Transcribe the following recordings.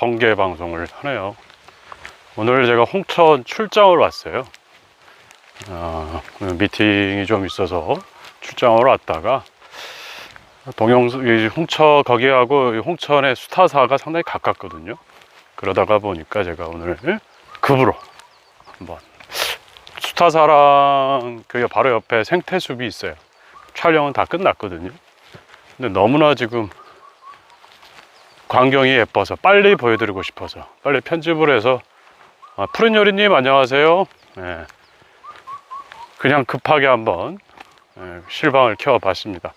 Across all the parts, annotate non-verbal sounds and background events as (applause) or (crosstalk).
번개 방송을 하네요. 오늘 제가 홍천 출장을 왔어요. 어, 미팅이 좀 있어서 출장을 왔다가 동영 이 홍천 거기하고 이 홍천의 수타사가 상당히 가깝거든요. 그러다가 보니까 제가 오늘 급으로 한번 수타사랑 그 바로 옆에 생태숲이 있어요. 촬영은 다 끝났거든요. 근데 너무나 지금 광경이 예뻐서 빨리 보여드리고 싶어서 빨리 편집을 해서 아, 푸른 요리님 안녕하세요. 예. 그냥 급하게 한번 예, 실방을 켜봤습니다.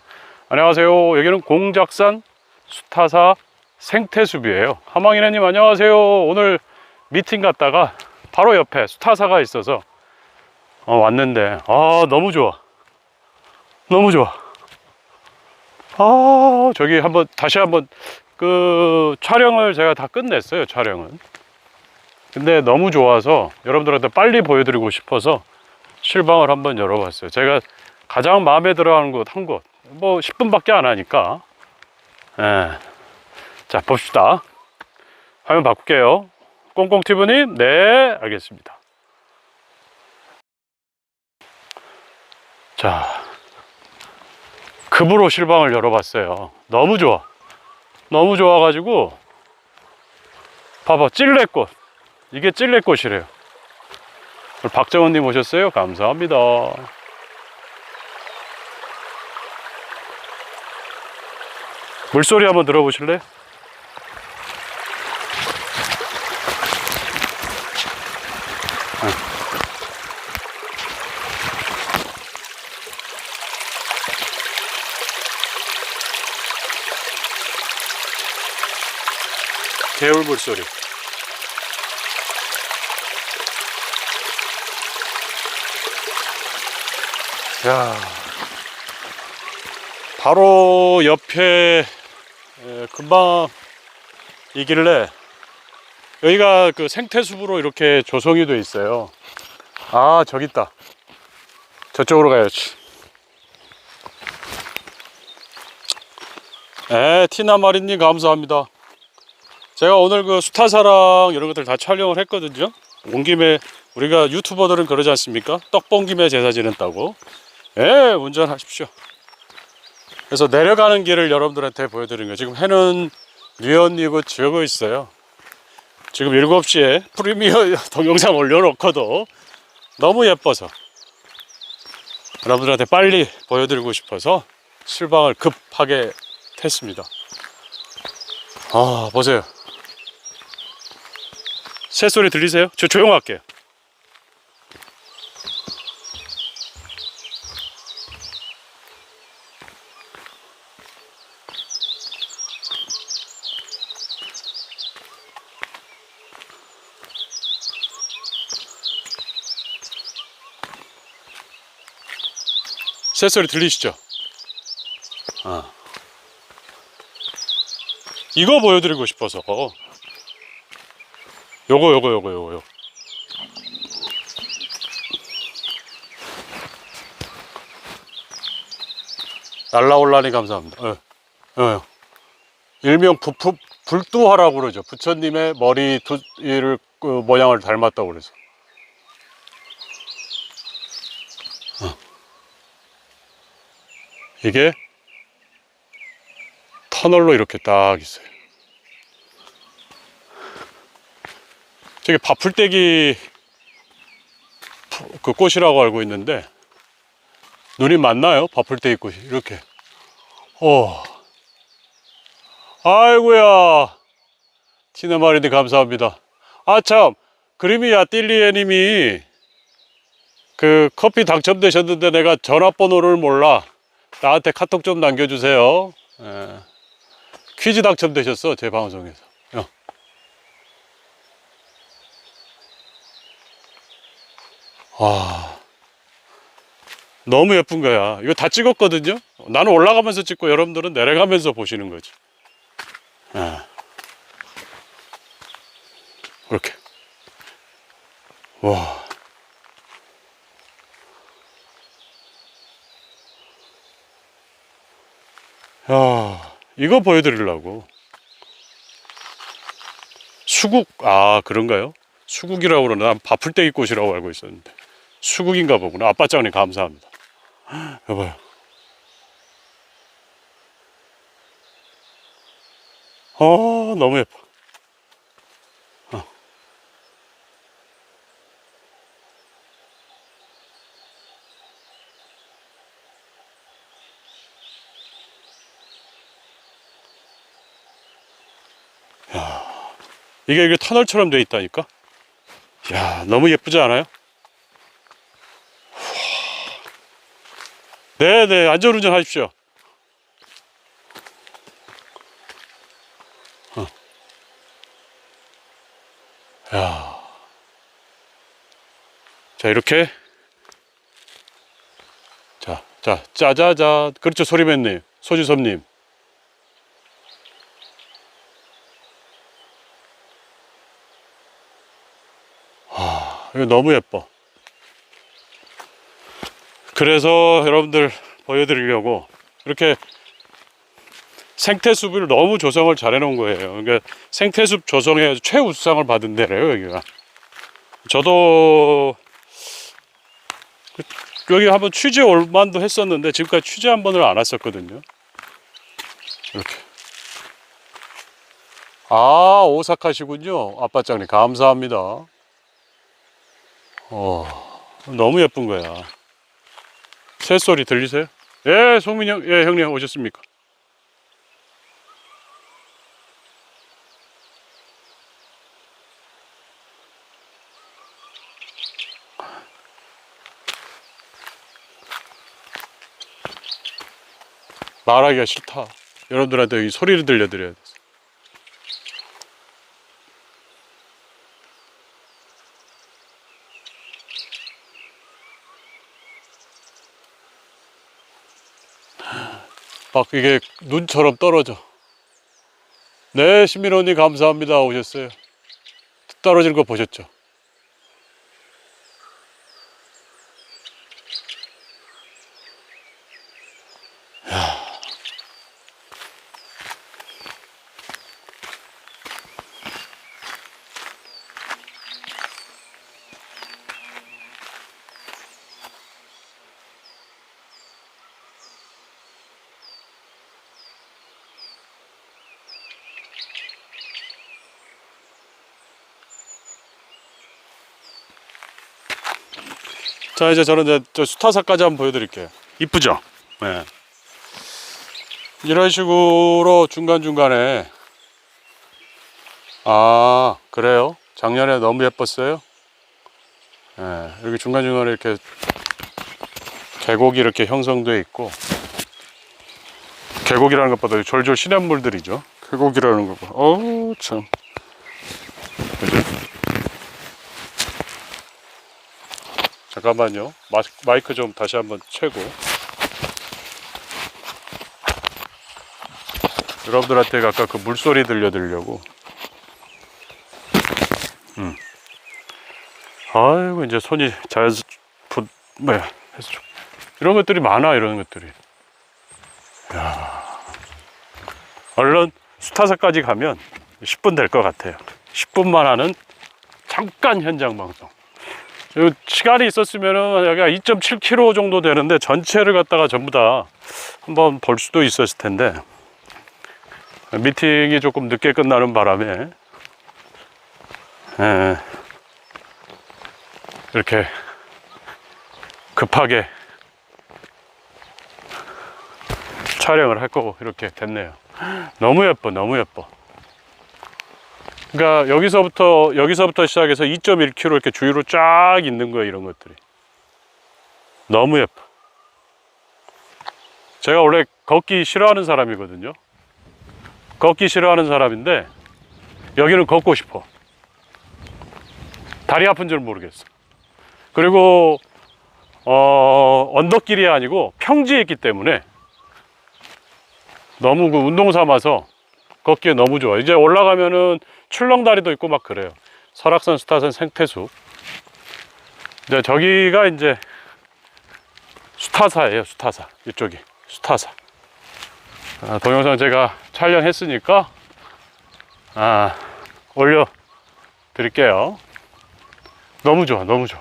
안녕하세요. 여기는 공작산 수타사 생태숲이에요. 하망이네님 안녕하세요. 오늘 미팅 갔다가 바로 옆에 수타사가 있어서 어, 왔는데 아 너무 좋아. 너무 좋아. 아 저기 한번 다시 한번 그 촬영을 제가 다 끝냈어요. 촬영은. 근데 너무 좋아서 여러분들한테 빨리 보여드리고 싶어서 실방을 한번 열어봤어요. 제가 가장 마음에 들어 하는 곳 한 곳. 뭐 10분밖에 안 하니까. 예. 자, 봅시다. 화면 바꿀게요. 꽁꽁티브님, 네, 알겠습니다. 자, 급으로 실방을 열어봤어요. 너무 좋아. 너무 좋아가지고, 봐봐, 찔레꽃. 이게 찔레꽃이래요. 박정원님 오셨어요? 감사합니다. 물소리 한번 들어보실래요? 개울 물소리. 야, 바로 옆에 에, 금방 이길래 여기가 그 생태숲으로 이렇게 조성이 돼 있어요. 아, 저기 있다. 저쪽으로 가야지. 에, 티나마리님 감사합니다. 제가 오늘 그 수타사랑 이런 것들 다 촬영을 했거든요. 온 김에 우리가 유튜버들은 그러지 않습니까? 떡본 김에 제사 지냈다고. 예, 운전하십시오. 그래서 내려가는 길을 여러분들한테 보여드리는 거예요. 지금 해는 뉘었뉘고 지고 있어요. 지금 7시에 프리미어 (laughs) 동영상 올려놓고도 너무 예뻐서 여러분들한테 빨리 보여드리고 싶어서 실방을 급하게 했습니다. 아, 보세요. 새소리 들리세요? 저 조용할게요. 새소리 들리시죠? 아. 이거 보여드리고 싶어서. 요거, 요거, 요거, 요거, 요. 날라올라니 감사합니다. 예. 예. 일명 부프, 불두화라고 그러죠. 부처님의 머리 두, 이를, 그 모양을 닮았다고 그래서. 이게 터널로 이렇게 딱 있어요. 저게 바풀떼기 그 꽃이라고 알고 있는데 눈이 맞나요? 바풀떼기 꽃이 이렇게. 어. 아이고야. 티나마리니 감사합니다. 아 참. 그리미야 띨리에 님이 그 커피 당첨되셨는데 내가 전화번호를 몰라. 나한테 카톡 좀 남겨주세요. 예. 퀴즈 당첨되셨어 제 방송에서. 어. 와, 너무 예쁜 거야. 이거 다 찍었거든요. 나는 올라가면서 찍고 여러분들은 내려가면서 보시는 거지. 예. 이렇게. 와. 야, 이거 보여드리려고. 수국 아 그런가요? 수국이라고 그러나 난 바풀떼기 꽃이라고 알고 있었는데 수국인가 보구나. 아빠 짱님 감사합니다. 여봐요. 어 너무 예뻐. 어. 이게 이게 터널처럼 돼 있다니까. 야 너무 예쁘지 않아요? 네네 안전운전 하십시오. 어. 야. 자 이렇게 자, 자, 짜자자. 그렇죠, 소리맨님, 소지섭님. 아, 이거 너무 예뻐. 그래서 여러분들 보여드리려고 이렇게 생태숲을 너무 조성을 잘 해놓은 거예요. 그러니까 생태숲 조성에 최우수상을 받은 데래요, 여기가. 저도 그- 여기 한번 취재 올 만도 했었는데 지금까지 취재 한 번을 안 왔었거든요. 이렇게. 아, 오사카시군요. 아빠짱님, 감사합니다. 어, 너무 예쁜 거야. 새소리 들리세요? 예, 송민 형, 예, 형님 오셨습니까? 말하기가 싫다. 여러분들한테 이 소리를 들려드려야 돼. 막 이게 눈처럼 떨어져. 네, 신민호님 감사합니다. 오셨어요. 떨어지는 거 보셨죠? 자, 이제 저는 이제 저 수타사까지 한번 보여드릴게요. 이쁘죠? 네. 이런 식으로 중간중간에 아, 그래요? 작년에 너무 예뻤어요? 네, 여기 중간중간에 이렇게 계곡이 이렇게 형성되어 있고 계곡이라는 것보다 졸졸 시냇물들이죠. 계곡이라는 거 봐. 어우, 참. 그죠? 잠깐만요. 마, 마이크 좀 다시 한번 채고. 여러분들한테 아까 그 물소리 들려드리려고. 음. 아이고, 이제 손이 잘, 부, 뭐야, 이런 것들이 많아, 이런 것들이. 야 얼른 수타사까지 가면 10분 될 것 같아요. 10분만 하는 잠깐 현장 방송. 요 시간이 있었으면은 여기가 2.7km 정도 되는데 전체를 갖다가 전부 다 한번 볼 수도 있었을 텐데 미팅이 조금 늦게 끝나는 바람에 예, 이렇게 급하게 촬영을 할 거고 이렇게 됐네요. 너무 예뻐, 너무 예뻐. 그러니까 여기서부터 여기서부터 시작해서 2.1km 이렇게 주위로 쫙 있는 거예요 이런 것들이. 너무 예뻐. 제가 원래 걷기 싫어하는 사람이거든요. 걷기 싫어하는 사람인데 여기는 걷고 싶어. 다리 아픈 줄 모르겠어. 그리고 어, 언덕길이 아니고 평지에 있기 때문에 너무 그 운동 삼아서 걷기에 너무 좋아. 이제 올라가면은 출렁다리도 있고 막 그래요. 설악산 스타산 생태숲. 이제 저기가 이제 수타사예요. 수타사 이쪽이 수타사. 아, 동영상 제가 촬영했으니까 아, 올려 드릴게요. 너무 좋아, 너무 좋아.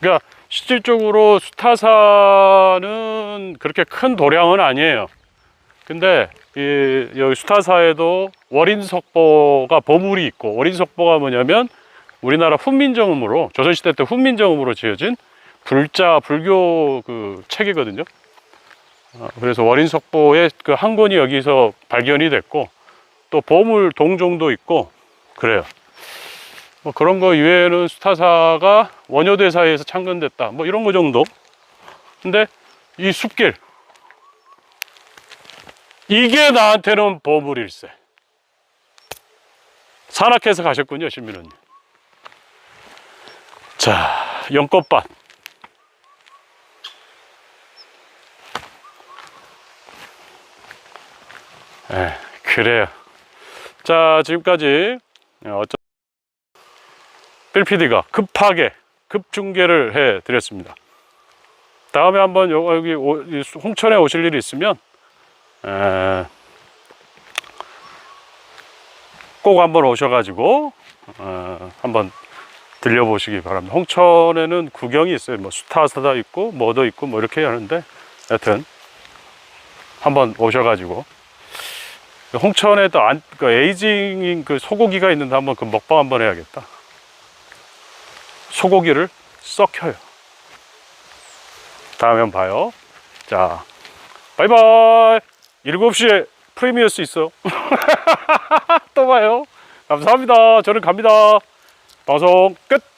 그러니까 실질적으로 수타사는 그렇게 큰 도량은 아니에요. 근데 이 여기 수타사에도 월인석보가 보물이 있고 월인석보가 뭐냐면 우리나라 훈민정음으로 조선시대 때 훈민정음으로 지어진 불자 불교 그 책이거든요. 어, 그래서 월인석보의 그 한 권이 여기서 발견이 됐고 또 보물 동종도 있고 그래요. 뭐 그런 거 이외에는 수타사가 원효대사에서 창건됐다. 뭐 이런 거 정도. 근데 이 숲길 이게 나한테는 보물일세. 산악해서 가셨군요, 신민호님. 자, 연꽃밭. 에, 그래요. 자, 지금까지 어쩌 필PD가 급하게 급중계를 해 드렸습니다. 다음에 한번 요- 여기 홍천에 오실 일이 있으면 에, 꼭 한번 오셔가지고 어, 한번 들려보시기 바랍니다. 홍천에는 구경이 있어요. 뭐 수타사다 있고 뭐도 있고 뭐 이렇게 하는데 여튼 한번 오셔가지고 홍천에도 안, 그 에이징인 그 소고기가 있는데 한번 그 먹방 한번 해야겠다. 소고기를 썩혀요. 다음에 봐요. 자, 바이바이. 7시에 프리미어스 있어. (laughs) 또 봐요. 감사합니다. 저는 갑니다. 방송 끝.